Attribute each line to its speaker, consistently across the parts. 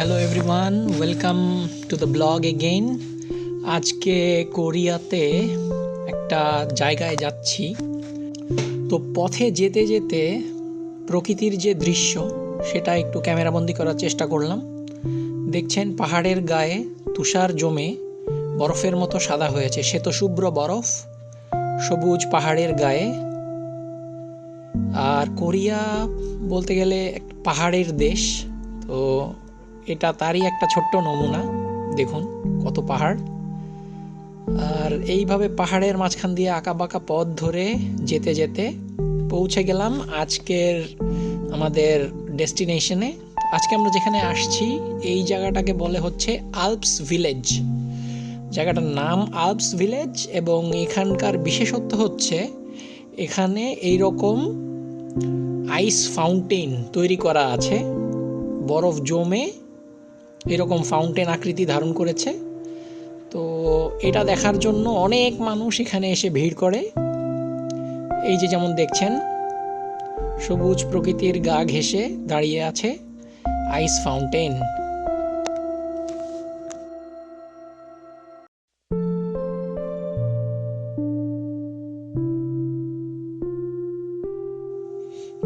Speaker 1: Hello everyone welcome to the blog again আজকে কোরিয়াতে একটা জায়গায় যাচ্ছি। তো পথে যেতে যেতে প্রকৃতির যে দৃশ্য, সেটা একটু ক্যামেরাবন্দি করার চেষ্টা করলাম। দেখছেন, পাহাড়ের গায়ে তুষার জমে বরফের মতো সাদা হয়েছে। শ্বেতশুভ্র বরফ, সবুজ পাহাড়ের গায়ে। আর কোরিয়া বলতে গেলে পাহাড়ের দেশ। তো এটা তারই একটা ছোট্ট নমুনা। দেখুন, কত পাহাড়। আর এইভাবে পাহাড়ের মাঝখান দিয়ে আঁকা বাঁকা পথ ধরে যেতে যেতে পৌঁছে গেলাম আজকের আমাদের ডেস্টিনেশনে। আজকে আমরা যেখানে আসছি, এই জায়গাটাকে বলে হচ্ছে আলপস ভিলেজ। জায়গাটার নাম আলপস ভিলেজ এবং এখানকার বিশেষত্ব হচ্ছে এখানে এই রকম আইস ফাউন্টেন তৈরি করা আছে। বরফ জমে এরকম ফাউন্টেন আকৃতি ধারণ করেছে। তো এটা দেখার জন্য অনেক মানুষ এখানে এসে ভিড় করে। এই যে যেমন দেখছেন, সবুজ প্রকৃতির গা ঘেঁষে দাঁড়িয়ে আছে আইস ফাউন্টেন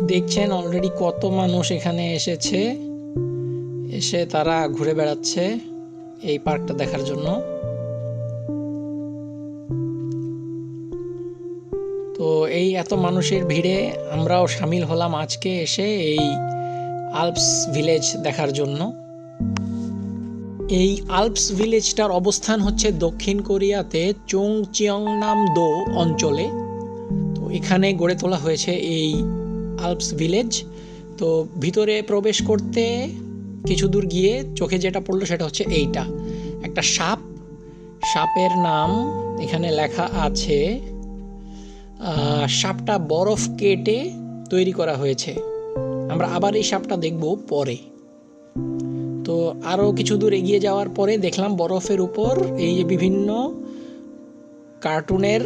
Speaker 1: দেখছেন অলরেডি কত মানুষ এখানে এসেছে। এসে তারা ঘুরে বেড়াচ্ছে এই পার্কটা দেখার জন্য। তো এই এত মানুষের ভিড়ে আমরাও সামিল হলাম আজকে এসে এই আলপস ভিলেজ দেখার জন্য। এই আলপস ভিলেজটার অবস্থান হচ্ছে দক্ষিণ কোরিয়াতে চোং চিয়ংনাম দো অঞ্চলে। তো এখানে গড়ে তোলা হয়েছে এই আলপস ভিলেজ। তো ভিতরে প্রবেশ করতে কিছু দূর গিয়ে চোখে যেটা পড়ল সেটা হচ্ছে এইটা। একটা সাপ, সাপের নাম এখানে লেখা আছে সাপটা বরফ কেটে তৈরি করা হয়েছে। আমরা আবার এই সাপটা দেখব পরে। তো আরও কিছু দূর এগিয়ে যাওয়ার পরে দেখলাম বরফের উপর এই যে বিভিন্ন কার্টুনের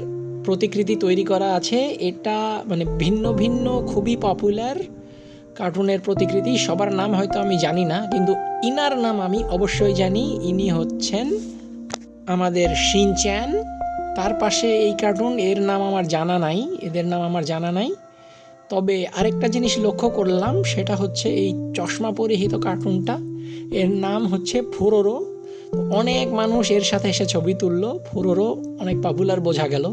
Speaker 1: প্রতিকৃতি তৈরি করা আছে। এটা মানে ভিন্ন ভিন্ন, খুবই পপুলার কার্টুনের প্রতিকৃতি, সবার নাম হয়তো আমি জানি না, কিন্তু ইনার নাম আমি অবশ্যই জানি। ইনি হচ্ছেন আমাদের শিনচ্যান। তার পাশে এই কার্টুন, এর নাম আমার জানা নাই, এদের নাম আমার জানা নাই। তবে আরেকটা জিনিস লক্ষ্য করলাম, সেটা হচ্ছে এই চশমা পরিহিত কার্টুনটা। এর নাম হচ্ছে ফুরোরো। অনেক মানুষ এর সাথে এসে ছবি তুললো, ফুরোরো অনেক পপুলার বোঝা গেল।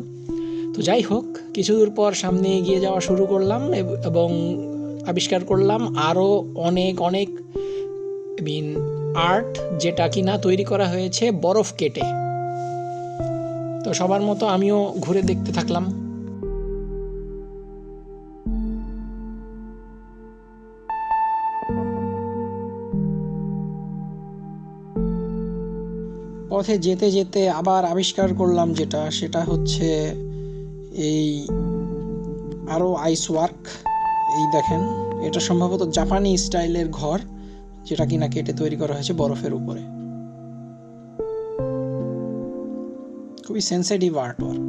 Speaker 1: তো যাই হোক কিছু দূর পর সামনে এগিয়ে যাওয়া শুরু করলাম এবং আবিষ্কার করলাম। আরও অনেক অনেক মিন আর্ট যেটা কিনা তৈরি করা হয়েছে বরফ কেটে। তো সবার মতো আমিও ঘুরে দেখতে থাকলাম। পথে যেতে যেতে আবার আবিষ্কার করলাম যেটা, সেটা হচ্ছে এই আরও আইস ওয়ার্ক এই দেখেন, এটা সম্ভবত জাপানি স্টাইলের ঘর, যেটা কিনা কেটে তৈরি করা হয়েছে বরফের উপরে। খুবই সেন্সিটিভ আর্ট ওয়ার্ক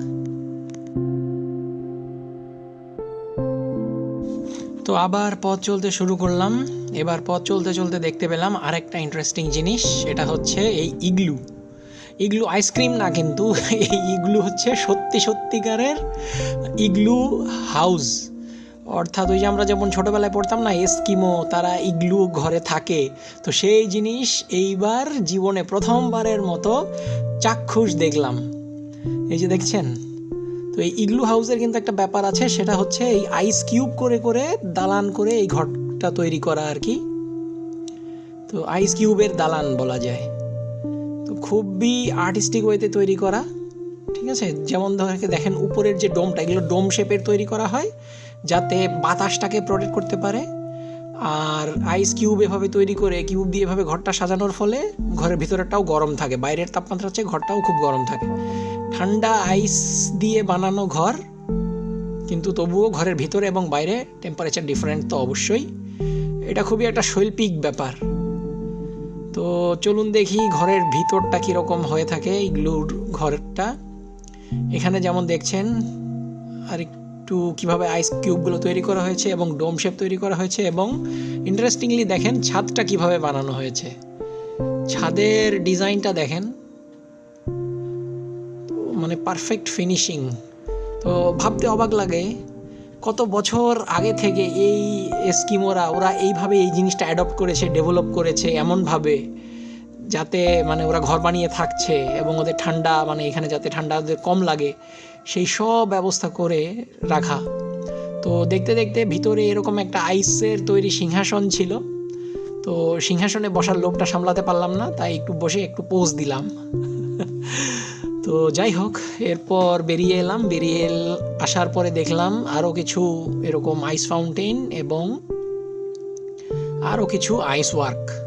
Speaker 1: তো আবার পথ চলতে শুরু করলাম। এবার পথ চলতে চলতে দেখতে পেলাম আরেকটা ইন্টারেস্টিং জিনিস এটা হচ্ছে এই ইগলু। ইগলু আইসক্রিম না কিন্তু, এই ইগলু হচ্ছে সত্যি সত্যিকারের ইগলু হাউস অর্থাৎ ওই যে আমরা যেমন ছোটোবেলায় পড়তাম না, এস্কিমো, তারা ইগলু ঘরে থাকে। তো সেই জিনিস এইবার জীবনে প্রথমবারের মতো চাক্ষুষ দেখলাম। এই যে দেখছেন? তো এই ইগলু হাউসের কিন্তু একটা ব্যাপার আছে, সেটা হচ্ছে এই আইস কিউব করে করে দালান করে এই ঘরটা তৈরি করা আর কি। তো আইস কিউবের দালান বলা যায়। তো খুবই আর্টিস্টিক ওয়েতে তৈরি করা, ঠিক আছে? যেমন ধরে দেখেন, উপরের যে ডোমটা, এগুলো ডোম শেপের তৈরি করা হয়। যাতে বাতাসটাকে প্রোটেক্ট করতে পারে। আর আইস কিউব এভাবে তৈরি করে কিউব দিয়ে এভাবে ঘরটা সাজানোর ফলে ঘরের ভিতরেরটাও গরম থাকে, বাইরের তাপমাত্রা হচ্ছে ঘরটাও খুব গরম থাকে। ঠান্ডা আইস দিয়ে বানানো ঘর, কিন্তু তবুও ঘরের ভিতরে এবং বাইরে টেম্পারেচার ডিফারেন্ট তো অবশ্যই। এটা খুবই একটা শৈল্পিক ব্যাপার। তো চলুন দেখি ঘরের ভিতরটা কীরকম হয়ে থাকে এই গ্লুর ঘরটা। এখানে যেমন দেখছেন আর একটু কীভাবে আইস কিউবগুলো তৈরি করা হয়েছে এবং ডোম শেপ তৈরি করা হয়েছে এবং ইন্টারেস্টিংলি দেখেন ছাদটা কীভাবে বানানো হয়েছে। ছাদের ডিজাইনটা দেখেন। মানে পারফেক্ট ফিনিশিং তো ভাবতে অবাক লাগে, কত বছর আগে থেকে এই স্কিমোরা ওরা এইভাবে এই জিনিসটা অ্যাডপ্ট করেছে ডেভেলপ করেছে এমনভাবে। যাতে মানে ওরা ঘর বানিয়ে থাকছে এবং ওদের ঠান্ডা মানে এখানে যাতে ঠান্ডা ওদের কম লাগে, সেই সব ব্যবস্থা করে রাখা। তো দেখতে দেখতে ভিতরে এরকম একটা আইসের তৈরি সিংহাসন ছিল। তো সিংহাসনে বসার লোভটা সামলাতে পারলাম না, তাই একটু বসে একটু পোজ দিলাম। তো যাই হোক, এরপর বেরিয়ে এলাম। বেরিয়ে আসার পরে দেখলাম আরও কিছু এরকম আইস ফাউন্টেন এবং আরও কিছু ice work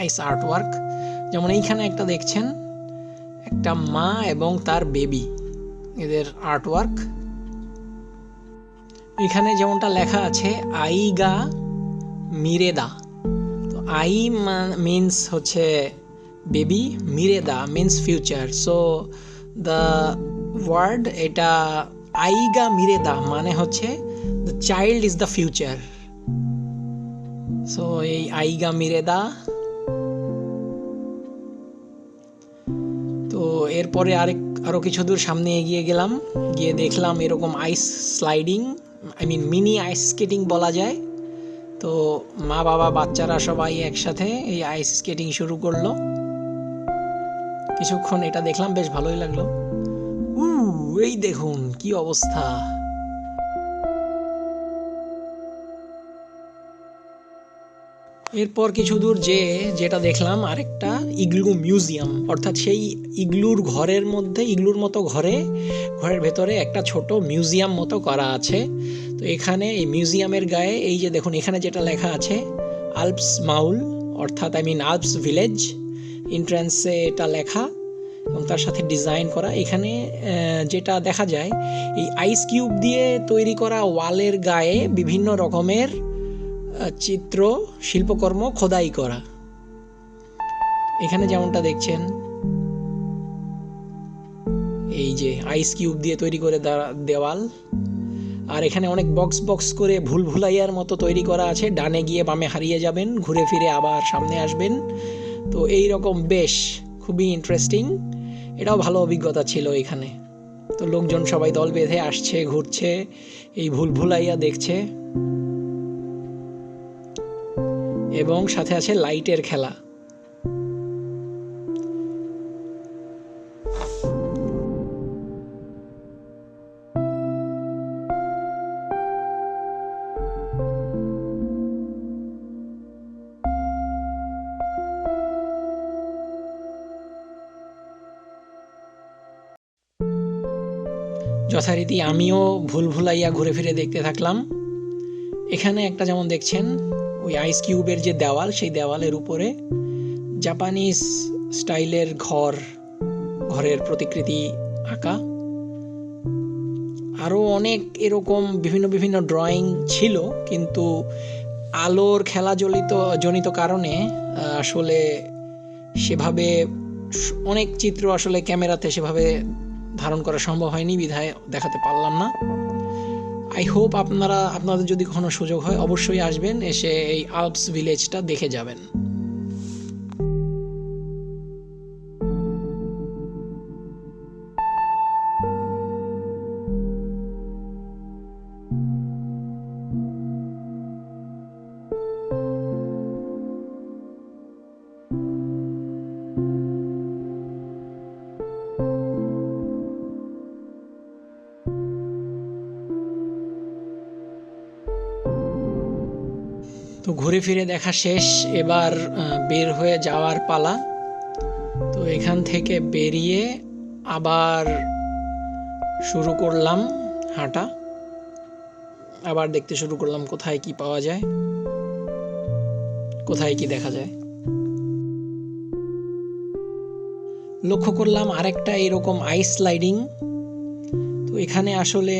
Speaker 1: ice art work যেমন এইখানে একটা দেখছেন, একটা মা এবং তার বেবি এদের আর্ট ওয়ার্ক এখানে যেমনটা লেখা আছে, আইগা মিরেদা। তো আই মিন্স হচ্ছে baby মিরেদা means future so the word এটা আইগা মিরেদা মানে হচ্ছে the child is the future so এই আইগা মিরেদা এরপরে আরেক আরও কিছু দূর সামনে এগিয়ে গেলাম। গিয়ে দেখলাম এরকম ice sliding I mean mini ice skating বলা যায়। তো মা, বাবা, বাচ্চারা সবাই একসাথে এই আইস স্কেটিং শুরু করল। কিছুক্ষণ এটা দেখলাম, বেশ ভালোই লাগল। এই দেখুন কি অবস্থা। এরপর কিছু দূর যে যেটা দেখলাম, আরেকটা ইগলু মিউজিয়াম। অর্থাৎ সেই ইগলুর ঘরের মধ্যে, ইগলুর মতো ঘরে, ঘরের ভেতরে একটা ছোট মিউজিয়াম মতো করা আছে। তো এখানে এই মিউজিয়ামের গায়ে, এই যে দেখুন, এখানে যেটা লেখা আছে, আলপস মাউল, অর্থাৎ আই মিন আলপস ভিলেজ। এন্ট্রান্সে এটা লেখা এবং তার সাথে ডিজাইন করা। এখানে যেটা দেখা যায়, এই আইস কিউব দিয়ে তৈরি করা ওয়ালের গায়ে বিভিন্ন রকমের চিত্র, শিল্পকর্ম, খোদাই করা। এখানে যেমনটা দেখছেন, এই যে আইস কিউব দিয়ে তৈরি করে দেওয়াল। আর এখানে অনেক বক্স বক্স করে ভুল ভুলাইয়ার মতো তৈরি করা আছে। ডানে গিয়ে বামে হারিয়ে যাবেন, ঘুরে ফিরে আবার সামনে আসবেন। তো এই রকম বেশ, খুবই ইন্টারেস্টিং এটাও ভালো অভিজ্ঞতা ছিল এখানে। তো লোকজন সবাই দল বেঁধে আসছে, ঘুরছে, এই ভুল ভুলাইয়া দেখছে। এবং সাথে আছে লাইটের খেলা। যথারীতি আমিও ভুল ভুলাইয়া ঘুরে ফিরে দেখতে থাকলাম। এখানে একটা যেমন দেখছেন ওই আইস কিউবের যে দেওয়াল, সেই দেওয়ালের উপরে জাপানিজ স্টাইলের ঘর, ঘরের প্রতিকৃতি আঁকা। আরও অনেক এরকম বিভিন্ন বিভিন্ন ড্রয়িং ছিল, কিন্তু আলোর খেলা জলিত, জনিত কারণে আসলে সেভাবে অনেক চিত্র আসলে ক্যামেরাতে সেভাবে ধারণ করা সম্ভব হয়নি, বিধায় দেখাতে পারলাম না। আই হোপ আপনারা, আপনাদের যদি কখনো সুযোগ হয়, অবশ্যই আসবেন, এসে এই আলপস ভিলেজটা দেখে যাবেন। তো ঘুরে ফিরে দেখা শেষ, এবার বের হয়ে যাওয়ার পালা। তো এখান থেকে বেরিয়ে আবার শুরু করলাম হাঁটা। আবার দেখতে শুরু করলাম কোথায় কি পাওয়া যায়, কোথায় কি দেখা যায়। লক্ষ্য করলাম আরেকটা এরকম আইস স্লাইডিং। তো এখানে আসলে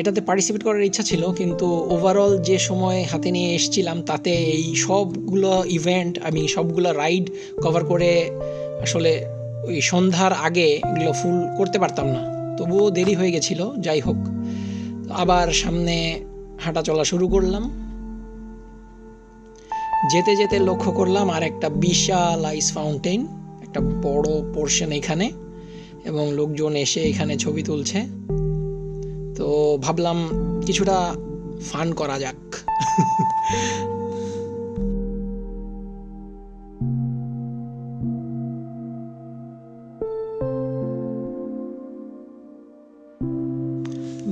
Speaker 1: এটাতে পার্টিসিপেট করার ইচ্ছা ছিল, কিন্তু ওভারঅল যে সময় হাতে নিয়ে এসেছিলাম, তাতে এই সবগুলো ইভেন্ট আমি সবগুলো রাইড কভার করে আসলে ওই সন্ধ্যার আগে এগুলো ফুল করতে পারতাম না। তবুও দেরি হয়ে গেছিল, যাই হোক। আবার সামনে হাঁটা চলা শুরু করলাম। যেতে যেতে লক্ষ্য করলাম আর একটা বিশাল আইস ফাউন্টেন একটা বড় পোর্শন এখানে, এবং লোকজন এসে এখানে ছবি তুলছে। তো ভাবলাম কিছুটা ফান করা যাক।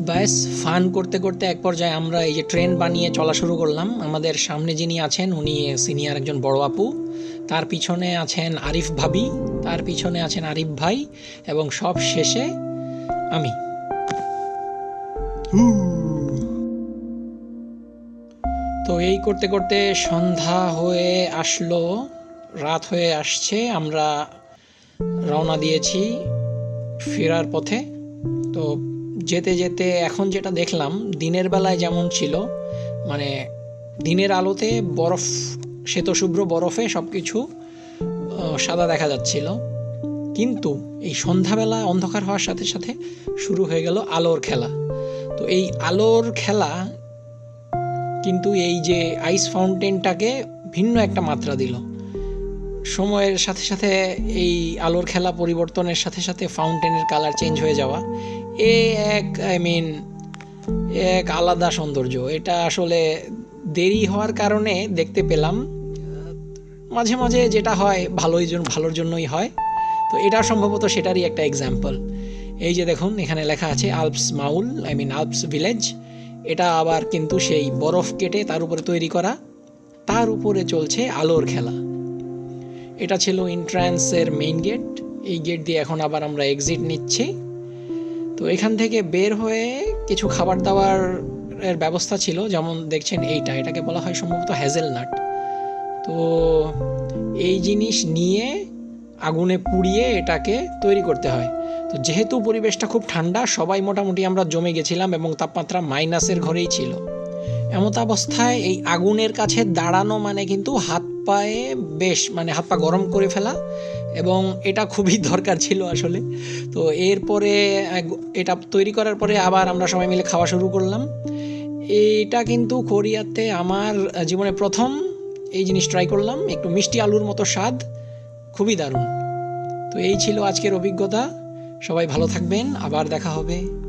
Speaker 1: ব্যাস ফান করতে করতে এক পর্যায়ে আমরা এই যে ট্রেন বানিয়ে চলা শুরু করলাম। আমাদের সামনে যিনি আছেন, উনি সিনিয়র একজন বড় আপু। তার পিছনে আছেন আরিফ ভাবি, তার পিছনে আছেন আরিফ ভাই এবং সব শেষে আমি। তো এই করতে করতে সন্ধ্যা হয়ে আসলো, রাত হয়ে আসছে, আমরা রওনা দিয়েছি ফেরার পথে। তো যেতে যেতে এখন যেটা দেখলাম, দিনের বেলায় যেমন ছিল মানে দিনের আলোতে বরফ, শ্বেতশুভ্র বরফে সব কিছু সাদা দেখা যাচ্ছিল। কিন্তু এই সন্ধ্যাবেলা অন্ধকার হওয়ার সাথে সাথে শুরু হয়ে গেল আলোর খেলা। তো এই আলোর খেলা কিন্তু এই যে আইস ফাউন্টেনটাকে ভিন্ন একটা মাত্রা দিল। সময়ের সাথে সাথে এই আলোর খেলা পরিবর্তনের সাথে সাথে ফাউন্টেনের কালার চেঞ্জ হয়ে যাওয়া। এ এক আই মিন এক আলাদা সৌন্দর্য। এটা আসলে দেরি হওয়ার কারণে দেখতে পেলাম। মাঝে মাঝে যেটা হয়, ভালোই ভালোর জন্যই হয়। তো এটা সম্ভবত সেটারই একটা এক্সাম্পল এই যে দেখুন, এখানে লেখা আছে আলপস মাউল আই মিন আলপস ভিলেজ। এটা আবার কিন্তু সেই বরফ কেটে তার উপরে তৈরি করা। তার উপরে চলছে আলোর খেলা। এটা ছিল ইন্ট্রান্সের মেইন গেট এই গেট দিয়ে এখন আবার আমরা এক্সিট নিচ্ছি। তো এখান থেকে বের হয়ে কিছু খাবার দাবার এর ব্যবস্থা ছিল। যেমন দেখছেন এইটা, এটাকে বলা হয় সম্ভবত হ্যাজেলনাট তো এই জিনিস নিয়ে আগুনে পুড়িয়ে এটাকে তৈরি করতে হয়। তো যেহেতু পরিবেশটা খুব ঠান্ডা, সবাই মোটামুটি আমরা জমে গেছিলাম এবং তাপমাত্রা মাইনাসের ঘরেই ছিল। এমত অবস্থায় এই আগুনের কাছে দাঁড়ানো মানে কিন্তু হাত পায়ে বেশ মানে হাত পা গরম করে ফেলা এবং এটা খুবই দরকার ছিল আসলে। তো এরপরে এটা তৈরি করার পরে আবার আমরা সবাই মিলে খাওয়া শুরু করলাম। এটা কিন্তু কোরিয়াতে আমার জীবনে প্রথম এই জিনিস ট্রাই করলাম। একটু মিষ্টি আলুর মতো স্বাদ, খুবই দারুণ। তো এই ছিল আজকের অভিজ্ঞতা। সবাই ভালো থাকবেন আবার দেখা হবে।